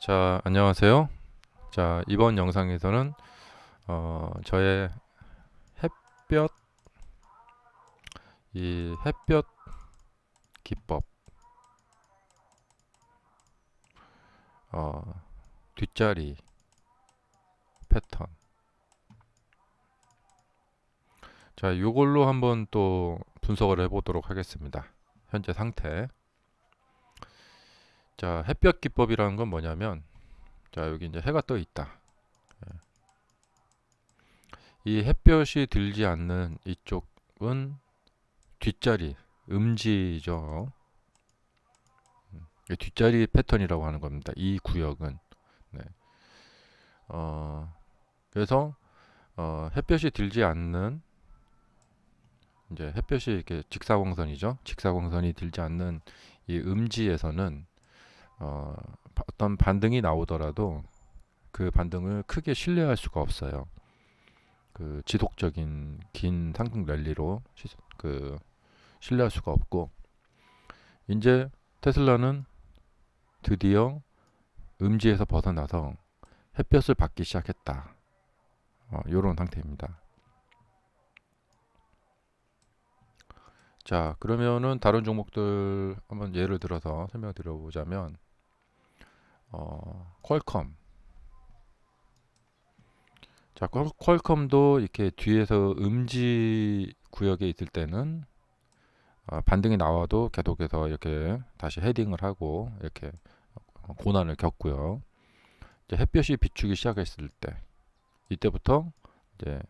자, 안녕하세요. 자, 이번 영상에서는 어, 저의 햇볕 이 햇볕 기법 어, 뒷자리 패턴 자, 요걸로 한번 또 분석을 해보도록 하겠습니다. 현재 상태 자, 햇볕 기법이라는 건 뭐냐면 자, 여기 이제 해가 떠 있다. 예. 이 햇볕이 들지 않는 이쪽은 뒷자리, 음지죠. 음, 뒷자리 패턴이라고 하는 겁니다. 이 구역은. 네. 어, 그래서 어, 햇볕이 들지 않는 이제 햇볕이 이렇게 직사광선이죠. 직사광선이 들지 않는 이 음지에서는 어, 바- 어떤 반등이 나오더라도 그 반등을 크게 신뢰할 수가 없어요. 그 지속적인 긴 상승 랠리로 시, 그 신뢰할 수가 없고 이제 테슬라는 드디어 음지에서 벗어나서 햇볕을 받기 시작했다. 어, 이런 상태입니다. 자, 그러면은 다른 종목들 한번 예를 들어서 설명드려 보자면 어, 퀄컴. 자, 퀄- 퀄컴도 이렇게 뒤에서 음지 구역에 있을 때는 어, 반등이 나와도 계속해서 이렇게 다시 헤딩을 하고 이렇게 어, 고난을 겪고요. 이제 햇볕이 비추기 시작했을 때 이때부터 이제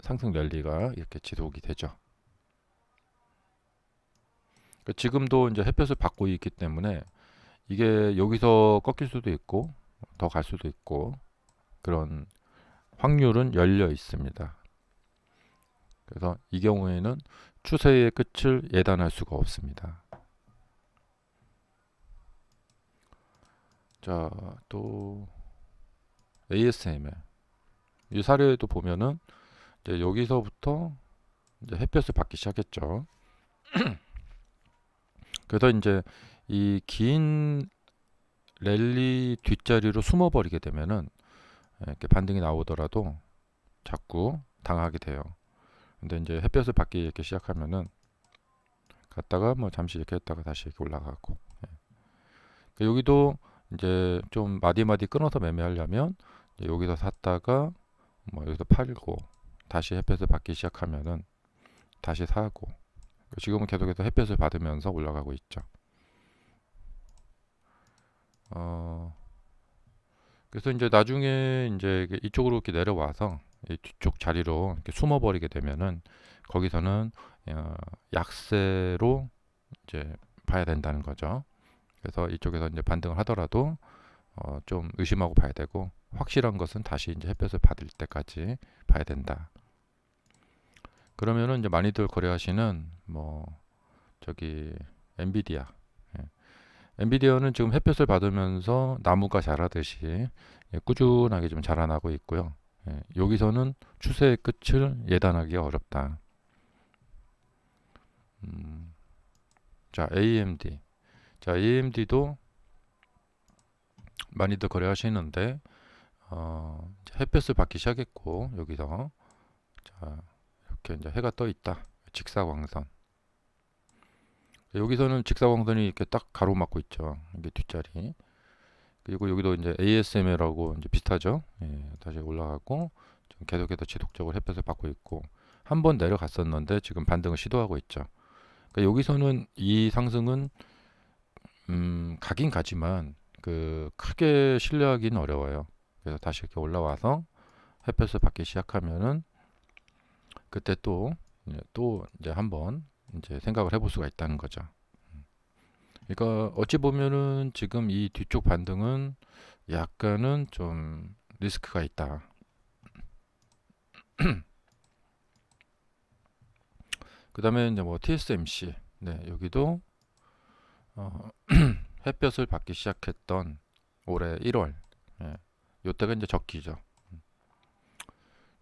상승 랠리가 이렇게 지속이 되죠. 그 지금도 이제 햇볕을 받고 있기 때문에 이게 여기서 꺾일 수도 있고 더 갈 수도 있고 그런 확률은 열려 있습니다. 그래서 이 경우에는 추세의 끝을 예단할 수가 없습니다. 자, 또 ASML 이 사례도 보면은 이제 여기서부터 이제 햇볕을 받기 시작했죠. 그래서 이제 이 긴 랠리 뒷자리로 숨어버리게 되면은 이렇게 반등이 나오더라도 자꾸 당하게 돼요. 근데 이제 햇볕을 받기 이렇게 시작하면은 갔다가 뭐 잠시 이렇게 했다가 다시 이렇게 올라가고 예. 그 여기도 이제 좀 마디마디 끊어서 매매하려면 여기서 샀다가 뭐 여기서 팔고 다시 햇볕을 받기 시작하면은 다시 사고 지금은 계속해서 햇볕을 받으면서 올라가고 있죠. 어, 그래서 이제 나중에 이제 이쪽으로 이렇게 내려와서 이 뒤쪽 자리로 이렇게 숨어버리게 되면은 거기서는 어, 약세로 이제 봐야 된다는 거죠. 그래서 이쪽에서 이제 반등을 하더라도 어, 좀 의심하고 봐야 되고 확실한 것은 다시 이제 햇볕을 받을 때까지 봐야 된다. 그러면은 이제 많이들 거래하시는 뭐 저기 엔비디아 예. 엔비디아는 지금 햇볕을 받으면서 나무가 자라듯이 예, 꾸준하게 좀 자라나고 있고요. 예, 여기서는 추세의 끝을 예단하기가 어렵다. 음, 자, AMD. 자, AMD도 많이들 거래하시는데 어, 햇볕을 받기 시작했고 여기서 자, 이렇게 이제 해가 떠 있다. 직사광선. 여기서는 직사광선이 이렇게 딱 가로막고 있죠. 이게 뒷자리. 그리고 여기도 이제 ASML하고 이제 비슷하죠. 예, 다시 올라가고 좀 계속해서 지속적으로 햇볕을 받고 있고 한 번 내려갔었는데 지금 반등을 시도하고 있죠. 그러니까 여기서는 이 상승은 음, 가긴 가지만 그 크게 신뢰하기는 어려워요. 그래서 다시 이렇게 올라와서 햇볕을 받기 시작하면은 그때 또 예, 또 이제 한번 이제 생각을 해볼 수가 있다는 거죠. 그러니까 어찌 보면은 지금 이 뒤쪽 반등은 약간은 좀 리스크가 있다. 그 다음에 이제 뭐 TSMC 네 여기도 어, 햇볕을 받기 시작했던 올해 1월 예, 요때가 이제 적기죠.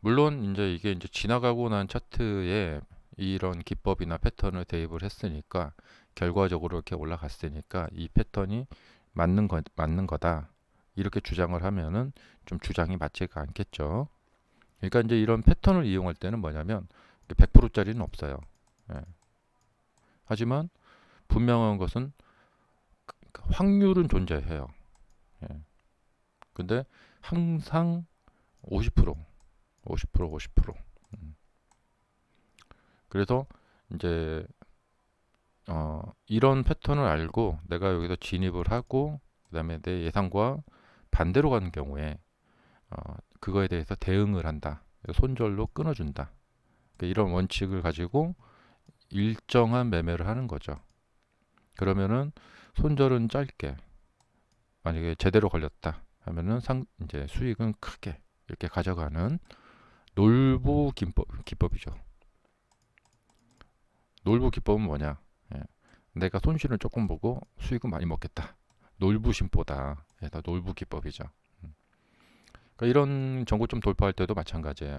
물론 이제 이게 이제 지나가고 난 차트에 이런 기법이나 패턴을 대입을 했으니까 결과적으로 이렇게 올라갔으니까 이 패턴이 맞는 거 맞는 거다 이렇게 주장을 하면은 좀 주장이 맞지가 않겠죠. 그러니까 이제 이런 패턴을 이용할 때는 뭐냐면 100%짜리는 없어요. 예. 하지만 분명한 것은 확률은 존재해요. 예. 근데 항상 50%, 50%, 50%. 음. 그래서 이제 어, 이런 패턴을 알고 내가 여기서 진입을 하고 그다음에 내 예상과 반대로 가는 경우에 어, 그거에 대해서 대응을 한다. 손절로 끊어준다. 그러니까 이런 원칙을 가지고 일정한 매매를 하는 거죠. 그러면은 손절은 짧게 만약에 제대로 걸렸다 하면은 상 이제 수익은 크게 이렇게 가져가는 놀부 기법 기법이죠. 놀부 기법은 뭐냐? 예. 내가 손실은 조금 보고 수익은 많이 먹겠다. 놀부 심보다 해서 놀부 기법이죠. 음. 그러니까 이런 정고점 돌파할 때도 마찬가지예요.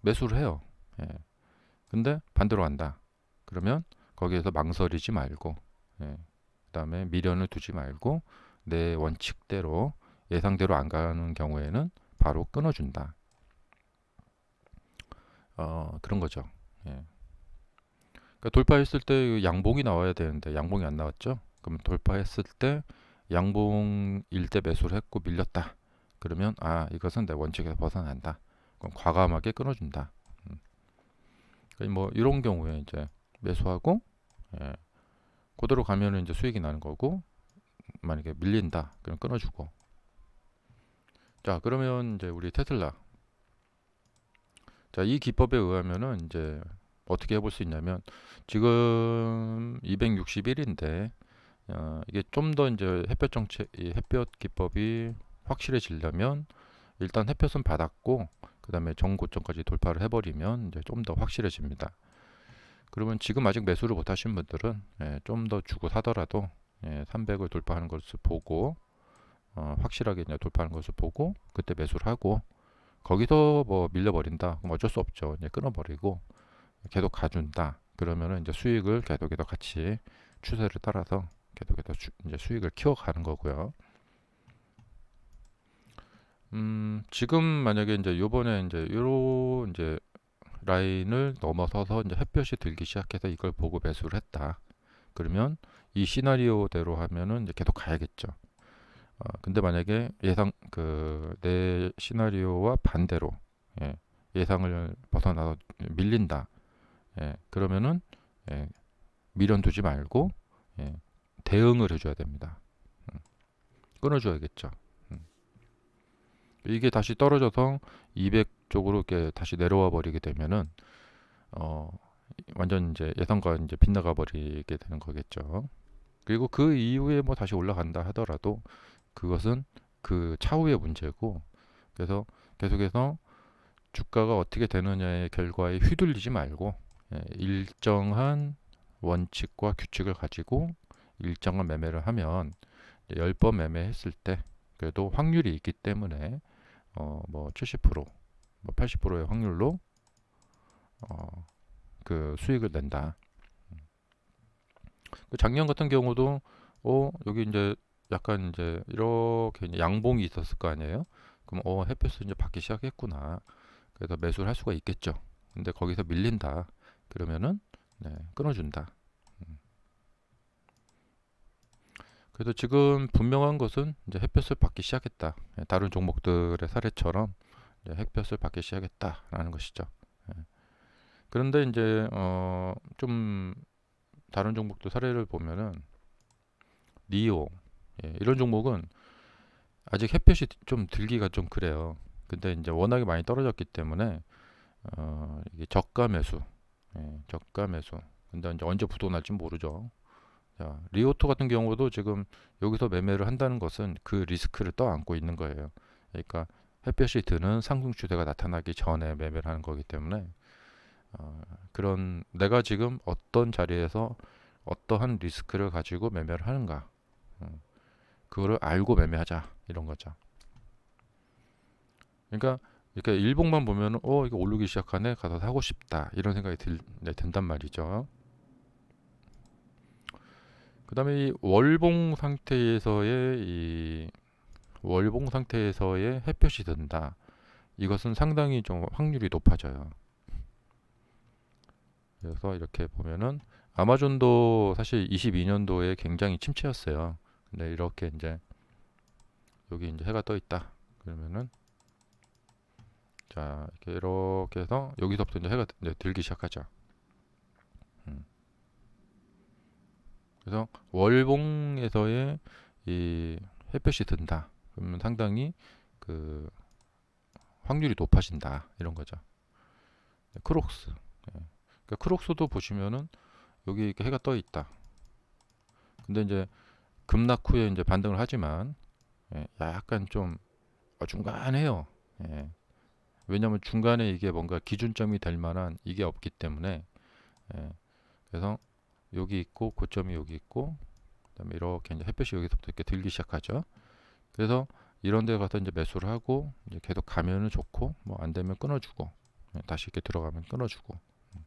매수를 해요. 예. 근데 반대로 한다. 그러면 거기에서 망설이지 말고, 예. 그다음에 미련을 두지 말고 내 원칙대로 예상대로 안 가는 경우에는 바로 끊어준다. 어, 그런 거죠. 예. 그러니까 돌파했을 때 양봉이 나와야 되는데 양봉이 안 나왔죠. 그럼 돌파했을 때 양봉일 때 매수를 했고 밀렸다. 그러면 아 이것은 내 원칙에서 벗어난다. 그럼 과감하게 끊어준다. 음. 그러니까 뭐 이런 경우에 이제 매수하고 예, 그대로 가면은 이제 수익이 나는 거고 만약에 밀린다 그럼 끊어주고 자 그러면 이제 우리 테슬라 자 이 기법에 의하면은 이제 어떻게 해볼 수 있냐면 지금 261인데 어, 이게 좀 더 이제 햇볕 정책 이 햇볕 기법이 확실해지려면 일단 햇볕은 받았고 그 다음에 정고점까지 돌파를 해버리면 이제 좀 더 확실해집니다. 그러면 지금 아직 매수를 못하신 분들은 예, 좀 더 주고 사더라도 예, 300을 돌파하는 것을 보고 어, 확실하게 이제 돌파하는 것을 보고 그때 매수를 하고 거기서 뭐 밀려버린다 그럼 어쩔 수 없죠. 이제 끊어버리고 계속 가준다. 그러면은 이제 수익을 계속해서 같이 추세를 따라서 계속해서 수, 이제 수익을 키워가는 거고요. 음, 지금 만약에 이제 요번에 이제 요로 이제 라인을 넘어서서 이제 햇볕이 들기 시작해서 이걸 보고 매수를 했다. 그러면 이 시나리오대로 하면은 이제 계속 가야겠죠. 어, 근데 만약에 예상 그 내 시나리오와 반대로 예, 예상을 벗어나서 밀린다. 예, 그러면은 예, 미련 두지 말고 예, 대응을 해줘야 됩니다. 음, 끊어줘야겠죠. 음. 이게 다시 떨어져서 200 쪽으로 이렇게 다시 내려와 버리게 되면은 어, 완전 이제 예상과 이제 빗나가 버리게 되는 거겠죠. 그리고 그 이후에 뭐 다시 올라간다 하더라도 그것은 그 차후의 문제고 그래서 계속해서 주가가 어떻게 되느냐의 결과에 휘둘리지 말고 예, 일정한 원칙과 규칙을 가지고 일정한 매매를 하면 10번 매매했을 때 그래도 확률이 있기 때문에 어, 뭐 70%, 뭐 80%의 확률로 어, 그 수익을 낸다. 그 작년 같은 경우도 어, 여기 이제 약간 이제 이렇게 이제 양봉이 있었을 거 아니에요? 그럼 어, 햇볕을 이제 받기 시작했구나. 그래서 매수를 할 수가 있겠죠. 근데 거기서 밀린다. 그러면은 네, 끊어준다. 음. 그래서 지금 분명한 것은 이제 햇볕을 받기 시작했다. 예, 다른 종목들의 사례처럼 햇볕을 받기 시작했다라는 것이죠. 예. 그런데 이제 어, 좀 다른 종목들 사례를 보면은 니오 예, 이런 종목은 아직 햇볕이 좀 들기가 좀 그래요. 근데 이제 워낙에 많이 떨어졌기 때문에 어, 이게 저가 매수, 예, 저가 매수. 근데 이제 언제 부도날지 모르죠. 자, 리오토 같은 경우도 지금 여기서 매매를 한다는 것은 그 리스크를 떠안고 있는 거예요. 그러니까 햇볕이 드는 상승 추세가 나타나기 전에 매매를 하는 거기 때문에 어, 그런 내가 지금 어떤 자리에서 어떠한 리스크를 가지고 매매를 하는가, 음, 그거를 알고 매매하자 이런 거죠. 그러니까 이렇게 일봉만 보면 어 이거 오르기 시작하네 가서 사고 싶다 이런 생각이 들, 네, 든단 말이죠. 그 다음에 이 월봉 상태에서의 이 월봉 상태에서의 햇볕이 든다. 이것은 상당히 좀 확률이 높아져요. 그래서 이렇게 보면은 아마존도 사실 22년도에 굉장히 침체였어요. 근데 이렇게 이제 여기 이제 해가 떠 있다. 그러면은 자 이렇게 이렇게 해서 여기서부터 이제 해가 이제 들기 시작하죠. 음. 그래서 월봉에서의 이 햇볕이 든다. 그러면 상당히 그 확률이 높아진다 이런 거죠. 네, 크록스. 예. 그러니까 크록스도 보시면은 여기 이렇게 해가 떠 있다. 근데 이제 급락 후에 이제 반등을 하지만 예, 약간 좀 어중간해요. 예. 왜냐하면 중간에 이게 뭔가 기준점이 될 만한 이게 없기 때문에 예. 그래서 여기 있고 고점이 여기 있고 그다음에 이렇게 이제 햇볕이 여기서부터 이렇게 들기 시작하죠. 그래서 이런 데 가서 이제 매수를 하고 이제 계속 가면은 좋고 뭐 안 되면 끊어주고 예, 다시 이렇게 들어가면 끊어주고 음.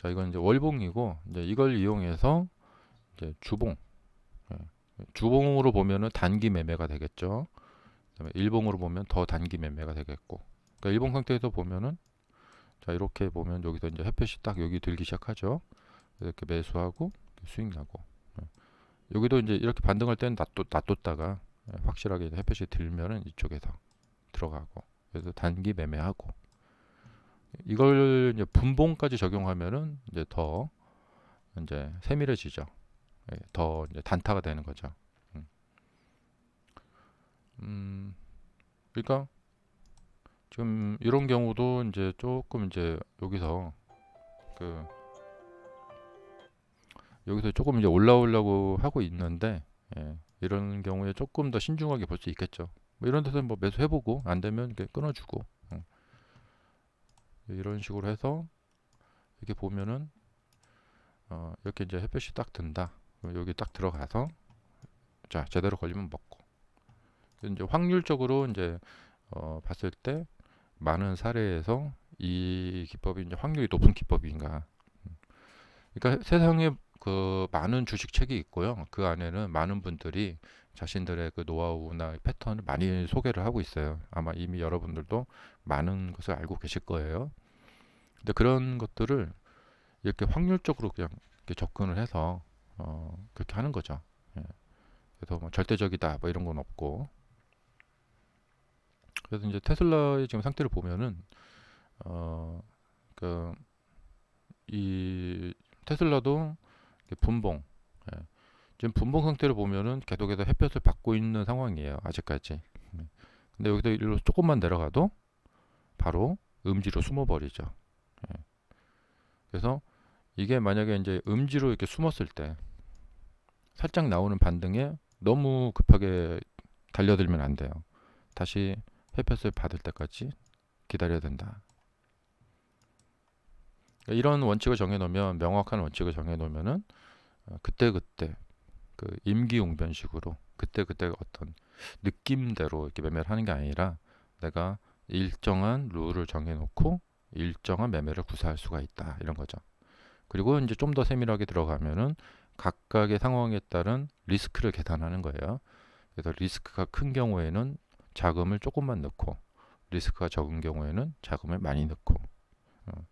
자 이건 이제 월봉이고 이제 이걸 이용해서 이제 주봉 예, 주봉으로 보면은 단기 매매가 되겠죠 그다음에 일봉으로 보면 더 단기 매매가 되겠고 그러니까 일봉 상태에서 보면은 자 이렇게 보면 여기서 이제 햇볕이 딱 여기 들기 시작하죠 이렇게 매수하고 수익 나고 예. 여기도 이제 이렇게 반등할 때는 놔뒀, 놔뒀다가 예, 확실하게 햇볕이 들면은 이쪽에서 들어가고 그래서 단기 매매하고 이걸 이제 분봉까지 적용하면은 이제 더 이제 세밀해지죠. 예, 더 이제 단타가 되는 거죠. 음. 음, 그러니까 지금 이런 경우도 이제 조금 이제 여기서 그 여기서 조금 이제 올라오려고 하고 있는데 예, 이런 경우에 조금 더 신중하게 볼 수 있겠죠. 뭐 이런 데서 뭐 매수해보고 안 되면 이렇게 끊어주고 어. 이런 식으로 해서 이렇게 보면은 어, 이렇게 이제 햇볕이 딱 든다. 여기 딱 들어가서 자 제대로 걸리면 먹고 이제 확률적으로 이제 어, 봤을 때 많은 사례에서 이 기법이 이제 확률이 높은 기법인가. 음. 그러니까 세상에 그 많은 주식 책이 있고요. 그 안에는 많은 분들이 자신들의 그 노하우나 패턴을 많이 소개를 하고 있어요. 아마 이미 여러분들도 많은 것을 알고 계실 거예요. 근데 그런 것들을 이렇게 확률적으로 그냥 이렇게 접근을 해서 어, 그렇게 하는 거죠. 예. 그래서 뭐 절대적이다 뭐 이런 건 없고. 그래서 이제 테슬라의 지금 상태를 보면은 어그 이 테슬라도 분봉 예. 지금 분봉 상태를 보면은 계속해서 햇볕을 받고 있는 상황이에요 아직까지 네. 근데 여기서 일로 조금만 내려가도 바로 음지로 숨어버리죠 예. 그래서 이게 만약에 이제 음지로 이렇게 숨었을 때 살짝 나오는 반등에 너무 급하게 달려들면 안 돼요 다시 햇볕을 받을 때까지 기다려야 된다 그러니까 이런 원칙을 정해놓으면 명확한 원칙을 정해놓으면은 어, 그때 그때 그 임기응변식으로 그때 그때 어떤 느낌대로 이렇게 매매를 하는 게 아니라 내가 일정한 룰을 정해놓고 일정한 매매를 구사할 수가 있다 이런 거죠. 그리고 이제 좀 더 세밀하게 들어가면은 각각의 상황에 따른 리스크를 계산하는 거예요. 그래서 리스크가 큰 경우에는 자금을 조금만 넣고 리스크가 적은 경우에는 자금을 많이 넣고 어,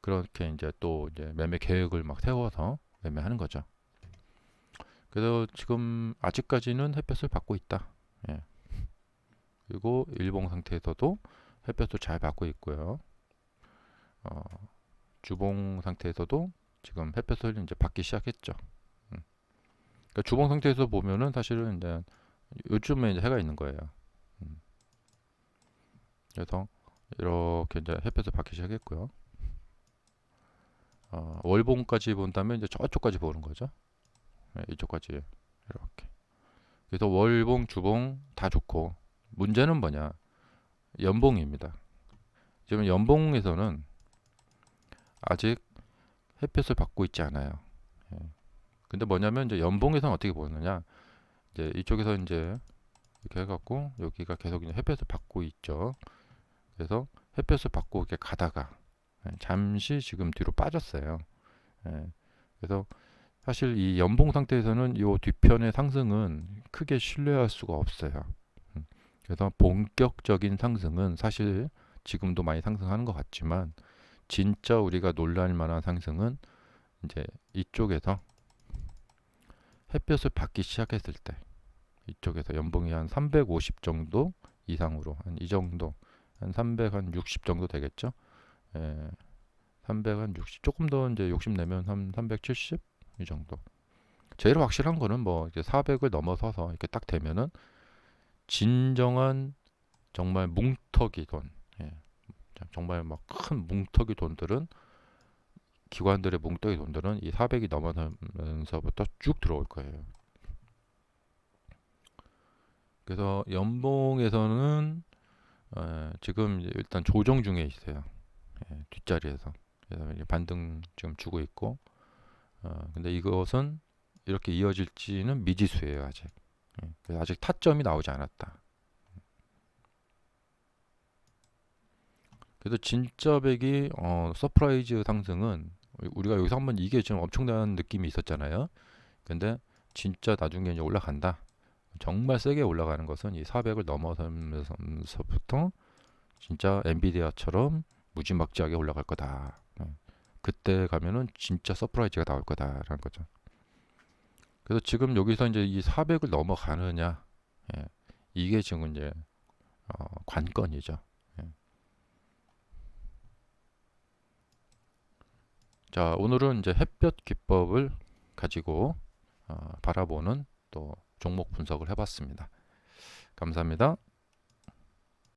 그렇게 이제 또 이제 매매 계획을 막 세워서 매매하는 거죠. 그래서 지금 아직까지는 햇볕을 받고 있다. 예. 그리고 일봉 상태에서도 햇볕을 잘 받고 있고요. 어, 주봉 상태에서도 지금 햇볕을 이제 받기 시작했죠. 음. 그러니까 주봉 상태에서 보면은 사실은 이제 요즘에 이제 해가 있는 거예요. 음. 그래서 이렇게 이제 햇볕을 받기 시작했고요. 어, 월봉까지 본다면 이제 저쪽까지 보는 거죠. 네, 이쪽까지 이렇게. 그래서 월봉, 주봉 다 좋고 문제는 뭐냐? 연봉입니다. 지금 연봉에서는 아직 햇볕을 받고 있지 않아요. 예. 근데 뭐냐면 이제 연봉에서는 어떻게 보느냐? 이제 이쪽에서 이제 이렇게 해갖고 여기가 계속 이제 햇볕을 받고 있죠. 그래서 햇볕을 받고 이렇게 가다가 예, 잠시 지금 뒤로 빠졌어요. 예, 그래서 사실 이 연봉 상태에서는 이 뒤편의 상승은 크게 신뢰할 수가 없어요. 음, 그래서 본격적인 상승은 사실 지금도 많이 상승하는 것 같지만 진짜 우리가 놀랄 만한 상승은 이제 이쪽에서 햇볕을 받기 시작했을 때 이쪽에서 연봉이 한 350 정도 이상으로 한 이 정도 한 360 정도 되겠죠. 예. 360 조금 더 이제 욕심 내면 한 370 이 정도. 제일 확실한 거는 뭐 이제 400을 넘어서서 이렇게 딱 되면은 진정한 정말 뭉터기 돈, 예. 자, 정말 막 큰 뭉터기 돈들은 기관들의 뭉터기 돈들은 이 400이 넘어서면서부터 쭉 들어올 거예요. 그래서 연봉에서는 에, 지금 일단 조정 중에 있어요. 예, 뒷자리에서 반등 지금 주고 있고, 어, 근데 이것은 이렇게 이어질지는 미지수예요 아직. 예, 아직 타점이 나오지 않았다. 그래서 진짜 백이 어, 서프라이즈 상승은 우리가 여기서 한번 이게 지금 엄청난 느낌이 있었잖아요. 근데 진짜 나중에 이제 올라간다. 정말 세게 올라가는 것은 이 400을 넘어서면서부터 진짜 엔비디아처럼 무지막지하게 올라갈 거다. 예. 그때 가면은 진짜 서프라이즈가 나올 거다라는 거죠. 그래서 지금 여기서 이제 이 400을 넘어가느냐, 예. 이게 지금 이제 어, 관건이죠. 예. 자, 오늘은 이제 햇볕 기법을 가지고 어, 바라보는 또 종목 분석을 해봤습니다. 감사합니다.